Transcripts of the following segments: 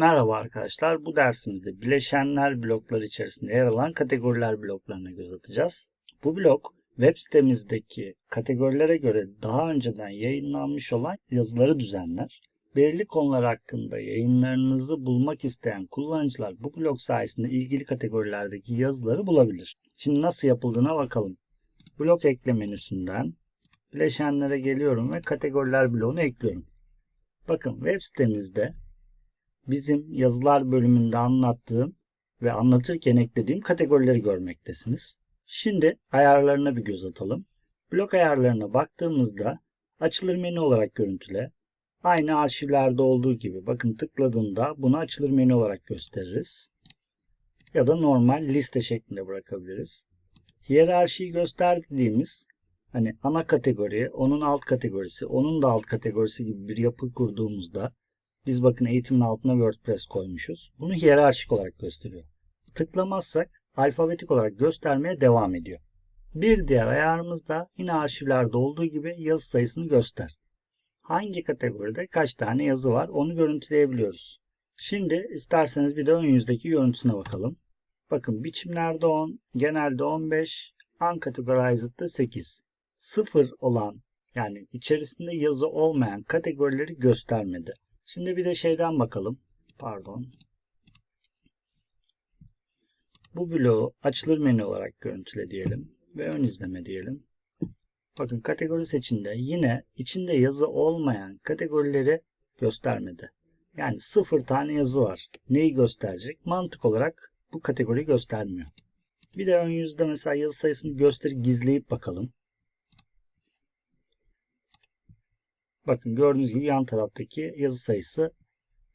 Merhaba arkadaşlar. Bu dersimizde bileşenler blokları içerisinde yer alan kategoriler bloklarına göz atacağız. Bu blok web sitemizdeki kategorilere göre daha önceden yayınlanmış olan yazıları düzenler. Belirli konular hakkında yayınlarınızı bulmak isteyen kullanıcılar bu blok sayesinde ilgili kategorilerdeki yazıları bulabilir. Şimdi nasıl yapıldığına bakalım. Blok ekle menüsünden bileşenlere geliyorum ve kategoriler bloğunu ekliyorum. Bakın web sitemizde bizim yazılar bölümünde anlattığım ve anlatırken eklediğim kategorileri görmektesiniz. Şimdi ayarlarına bir göz atalım. Blok ayarlarına baktığımızda açılır menü olarak görüntüle. Aynı arşivlerde olduğu gibi bakın tıkladığımda bunu açılır menü olarak gösteririz. Ya da normal liste şeklinde bırakabiliriz. Hiyerarşiyi göster dediğimiz hani ana kategori, onun alt kategorisi, onun da alt kategorisi gibi bir yapı kurduğumuzda biz bakın eğitimin altına WordPress koymuşuz. Bunu hiyerarşik olarak gösteriyor. Tıklamazsak alfabetik olarak göstermeye devam ediyor. Bir diğer ayarımız da yine arşivlerde olduğu gibi yazı sayısını göster. Hangi kategoride kaç tane yazı var onu görüntüleyebiliyoruz. Şimdi isterseniz bir de ön yüzdeki görüntüsüne bakalım. Bakın biçimlerde 10, genelde 15, uncategorized'da 8. 0 olan yani içerisinde yazı olmayan kategorileri göstermedi. Şimdi bir de şeyden bakalım. Pardon. Bu bloğu açılır menü olarak görüntüle diyelim ve ön izleme diyelim. Bakın kategori seçinde yine içinde yazı olmayan kategorileri göstermedi. Yani sıfır tane yazı var. Neyi gösterecek? Mantık olarak bu kategoriyi göstermiyor. Bir de ön yüzde mesela yazı sayısını gösterip gizleyip bakalım. Bakın gördüğünüz gibi yan taraftaki yazı sayısı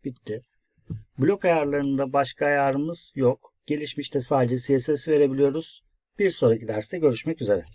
bitti. Blok ayarlarında başka ayarımız yok. Gelişmişte sadece CSS verebiliyoruz. Bir sonraki derste görüşmek üzere.